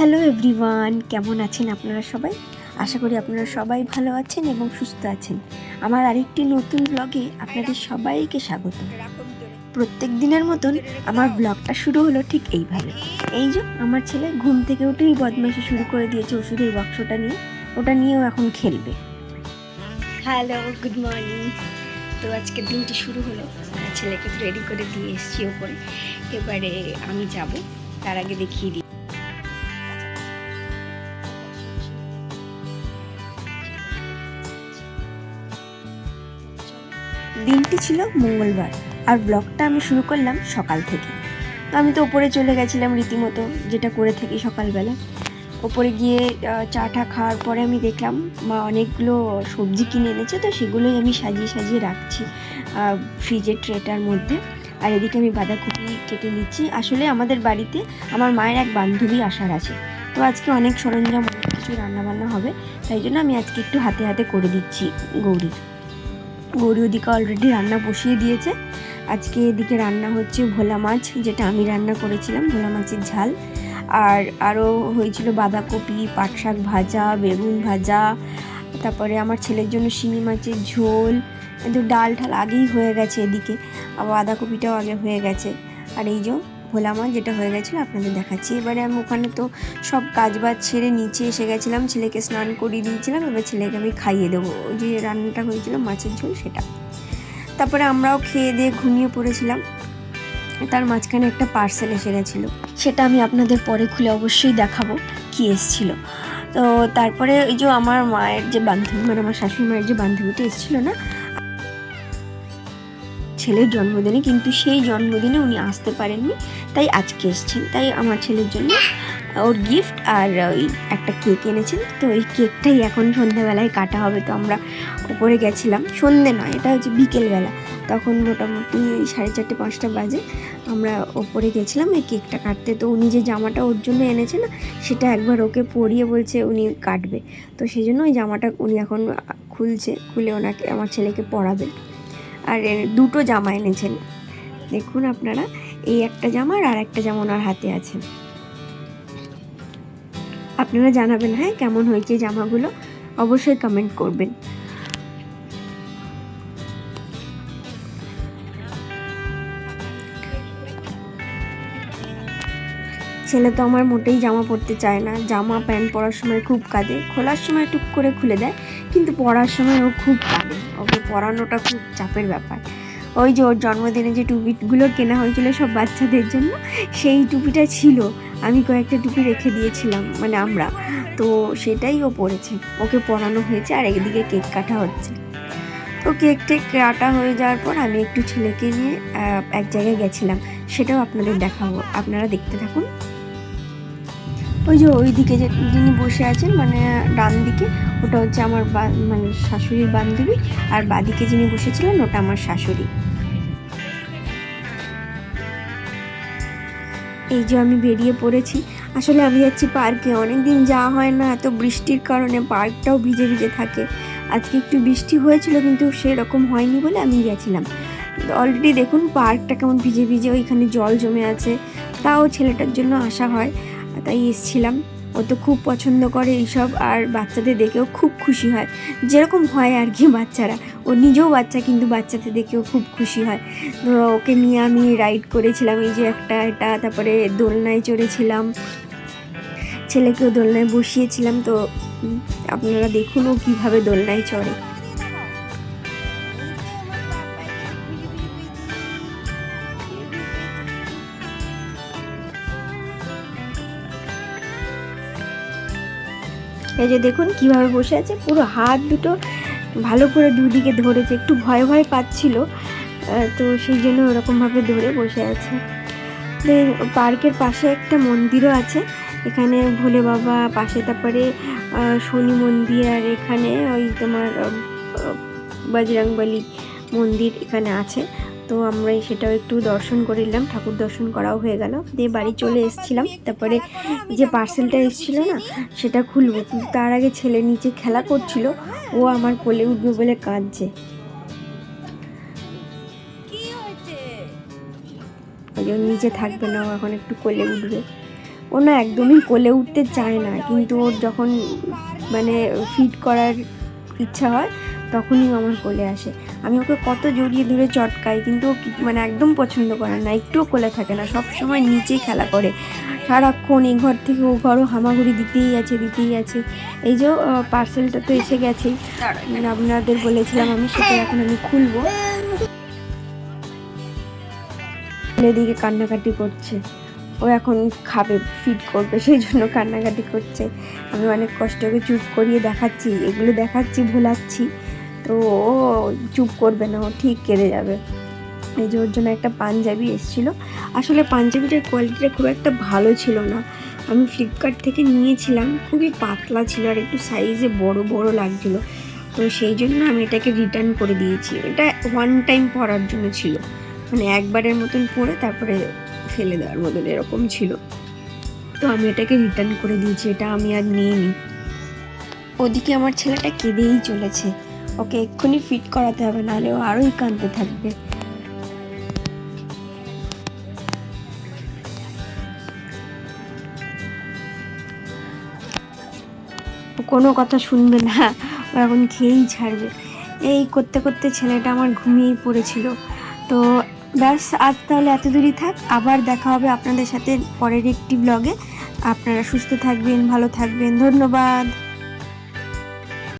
Hello everyone, কেমন আছেন আপনারা সবাই? আশা করি আপনারা সবাই ভালো আছেন এবং সুস্থ আছেন। আমার আরেকটি নতুন ব্লগে আপনাদের সবাইকে স্বাগত। প্রত্যেক দিনের মতন আমার ব্লগটা শুরু হলো ঠিক এইভাবে। এই যে, আমার ছেলে ঘুম থেকে উঠেই বদমাইশি শুরু করে দিয়েছে ওষুধের বাক্সটা নিয়ে। ওটা নিয়েও এখন খেলবে। হ্যালো গুড মর্নিং তো আজকের দিনটি শুরু হলো। ছেলেকে রেডি করে দিয়ে এসছি ওপরে। এবারে আমি যাব। তার আগে দেখিয়ে দিই। দিনটি ছিল মঙ্গলবার আর ব্লগটা আমি শুরু করলাম সকাল থেকে। তো আমি তো ওপরে চলে গেছিলাম রীতিমতো, যেটা করে থাকি সকালবেলা। ওপরে গিয়ে চা টা খাওয়ার পরে আমি দেখলাম, মা অনেকগুলো সবজি কিনে এনেছে, তো সেগুলোই আমি সাজিয়ে সাজিয়ে রাখছি ফ্রিজের ট্রেটার মধ্যে। আর এদিকে আমি বাঁধাকপি কেটে নিচ্ছি। আসলে আমাদের বাড়িতে আমার মায়ের এক বান্ধবী আসার আছে। তো আজকে অনেক সরঞ্জাম, অনেক কিছু রান্নাবান্না হবে, তাই জন্য আমি আজকে একটু হাতে হাতে করে দিচ্ছি গৌরী গৌরী ওদিকে অলরেডি রান্না বসিয়ে দিয়েছে। আজকে এদিকে রান্না হচ্ছে ভোলা মাছ, যেটা আমি রান্না করেছিলাম, ভোলা মাছের ঝাল। আর আরও হয়েছিল বাঁধাকপি, পাট শাক ভাজা, বেগুন ভাজা, তারপরে আমার ছেলের জন্য শিঙি মাছের ঝোল। কিন্তু ডাল ঠাল আগেই হয়ে গেছে এদিকে, আবার বাঁধাকপিটাও আগে হয়ে গেছে। আর এই যে ভোলা মাছ যেটা হয়ে গেছিল আপনাদের দেখাচ্ছি। এবারে আমি ওখানে তো সব কাজ বাজ ছেড়ে নিচে এসে গেছিলাম, ছেলেকে স্নান করিয়ে দিয়েছিলাম, এবার ছেলেকে আমি খাইয়ে দেবো। যে রান্নাটা হয়েছিল, মাছের ঝোল সেটা। তারপরে আমরাও খেয়ে দিয়ে ঘুমিয়ে পড়েছিলাম। তার মাঝখানে একটা পার্সেল এসে গেছিল। সেটা আমি আপনাদের পরে খুলে অবশ্যই দেখাবো কি এসেছিল। তো তারপরে ওই যে আমার মায়ের যে বান্ধবী মানে আমার শাশুড়ি মায়ের যে বান্ধবীটা এসেছিল না, ছেলের জন্মদিনে, কিন্তু সেই জন্মদিনে উনি আসতে পারেননি। তাই আজকে এসছেন। তাই আমার ছেলের জন্য ওর গিফট আর ওই একটা কেক এনেছেন। তো ওই কেকটাই এখন সন্ধ্যাবেলায় কাটা হবে। তো আমরা উপরে গেছিলাম। সন্ধে নয়, এটা হচ্ছে বিকেলবেলা। তখন মোটামুটি সাড়ে চারটে, পাঁচটা বাজে। আমরা ওপরে গেছিলাম, এই কেকটা কাটতে। তো উনি যে জামাটা ওর জন্য এনেছে না, সেটা একবার ওকে পরিয়ে বলছে উনি কাটবে। তো সেই জন্য ওই জামাটা উনি এখন খুলছে, খুলে ওনাকে, আমার ছেলেকে পরাবে। আর দুটো জামা এনেছেন। দেখুন আপনারা এই একটা জামা আর একটা জামা ওনার হাতে আছে। আপনারা জানাবেন হ্যাঁ কেমন হয়েছে জামাগুলো? অবশ্যই কমেন্ট করবেন। ছেলে তো আমার মোটেই জামা পরতে চায় না। জামা, প্যান্ট পরার সময় খুব কাঁদে। খোলার সময় টুক করে খুলে দেয়, কিন্তু পরার সময় ও খুব কাঁদে। ওকে পরানোটা খুব চাপের ব্যাপার। ওই যে ওর জন্মদিনে যে টুপিগুলো কেনা হয়েছিল সব বাচ্চাদের জন্য, সেই টুপিটা ছিল। আমি কয়েকটা টুপি রেখে দিয়েছিলাম মানে আমরা। তো সেটাই ও পরেছে। ওকে পরানো হয়েছে আর একদিকে কেক কাটা হচ্ছে। তো কেক টেক কাটা হয়ে যাওয়ার পর আমি একটু ছেলেকে নিয়ে এক জায়গায় গেছিলাম। সেটাও আপনাদের দেখাবো। আপনারা দেখতে থাকুন। ওই যে ওই দিকে যে যিনি বসে আছেন মানে ডান দিকে, ওটা হচ্ছে আমার মানে শাশুড়ির বান্ধবী। আর বাদিকে যিনি বসেছিলেন, ওটা আমার শাশুড়ি। এই যে আমি বেরিয়ে পড়েছি, আসলে আমি যাচ্ছি পার্কে। অনেক দিন যাওয়া হয় না, এত বৃষ্টির কারণে পার্কটাও ভিজে ভিজে থাকে। আজকে একটু বৃষ্টি হয়েছিল, কিন্তু সেরকম হয়নি বলে আমি গেছিলাম। অলরেডি দেখুন, পার্কটা কেমন ভিজে ভিজে, ওইখানে জল জমে আছে। তাও ছেলেটার জন্য আসা হয়, তাই এসছিলাম। ও তো খুব পছন্দ করে এইসব আর বাচ্চাদের দেখেও খুব খুশি হয়। যেরকম হয় আর কি বাচ্চারা। ও নিজেও বাচ্চা, কিন্তু বাচ্চাদের দেখেও খুব খুশি হয়। ধরো ওকে নিয়ে আমি রাইড করেছিলাম, এই যে একটা এটা, তারপরে দোলনায় চড়েছিলাম। ছেলেকেও দোলনায় বসিয়েছিলাম, তো আপনারা দেখুন ও কীভাবে দোলনায় চড়ে। এই যে দেখুন কীভাবে বসে আছে, পুরো হাত দুটো ভালো করে দুদিকে ধরেছে, একটু ভয় ভয় পাচ্ছিল তো সেই জন্য ওরকমভাবে ধরে বসে আছে। পার্কের পাশে একটা মন্দিরও আছে, এখানে ভোলে বাবা পাশে তারপরে শনি মন্দির আর এখানে ওই তোমার বজরংবলী মন্দির এখানে আছে। তো আমরা সেটাও একটু দর্শন করে নিলাম ঠাকুর দর্শন করাও হয়ে গেল। দিয়ে বাড়ি চলে এসেছিলাম, তারপরে যে পার্সেলটা এসেছিল না, সেটা খুলবো। তার আগে ছেলে নিচে খেলা করছিল, ও আমার কোলে উঠবে বলে কাঁদছে। নিচে থাকবে না, ও এখন একটু কোলে উঠবে। ও না একদমই কোলে উঠতে চায় না, কিন্তু ওর যখন মানে ফিট করার ইচ্ছা হয় তখনই আমার কোলে আসে। আমি ওকে কত জড়িয়ে ধরে চটকাই, কিন্তু ও মানে একদম পছন্দ করে না, একটুও কোলে থাকে না সব সময় নিচেই খেলা করে। সারাক্ষণ এই ঘর থেকে ও ঘরও হামাগুড়ি দিতেই আছে দিতেই আছে। এই যে পার্সেলটা তো এসে গেছেই আপনাদের বলেছিলাম আমি, সেটা এখন আমি খুলবো। এদিকে কান্নাকাটি করছে। ও এখন খাবে ফিট করবে, সেই জন্য কান্নাকাটি করছে। আমি অনেক কষ্ট করে চুপ করিয়ে দেখাচ্ছি, এগুলো দেখাচ্ছি, ভোলাচ্ছি। তো ও চুপ করবে না, ও ঠিক কেঁদে যাবে। এই যে ওর জন্য একটা পাঞ্জাবি এসেছিল। আসলে পাঞ্জাবিটার কোয়ালিটিটা খুব একটা ভালো ছিল না। আমি ফ্লিপকার্ট থেকে নিয়েছিলাম, খুবই পাতলা ছিল আর একটু সাইজে বড় বড় লাগছিল। তো সেই জন্য আমি এটাকে রিটার্ন করে দিয়েছি। এটা ওয়ান টাইম পরার জন্য ছিল। মানে একবারের মতন পরে তারপরে ফেলে দেওয়ার মতন এরকম ছিল। তো আমি এটাকে রিটার্ন করে দিয়েছি, এটা আমি আর নিইনি। ওদিকে আমার ছেলেটা কেঁদেই চলেছে। ওকে এক্ষুনি ফিট করাতে হবে, নাহলে ও আরোই কাঁদতে থাকবে। কোনো কথা শুনবে না, ও এখন খেয়েই ছাড়বে। এই করতে করতে ছেলেটা আমার ঘুমিয়েই পড়েছিল। তো ব্যাস, আজ তাহলে এত দূরই থাক, আবার দেখা হবে আপনাদের সাথে পরের একটি ব্লগে আপনারা সুস্থ থাকবেন, ভালো থাকবেন, ধন্যবাদ।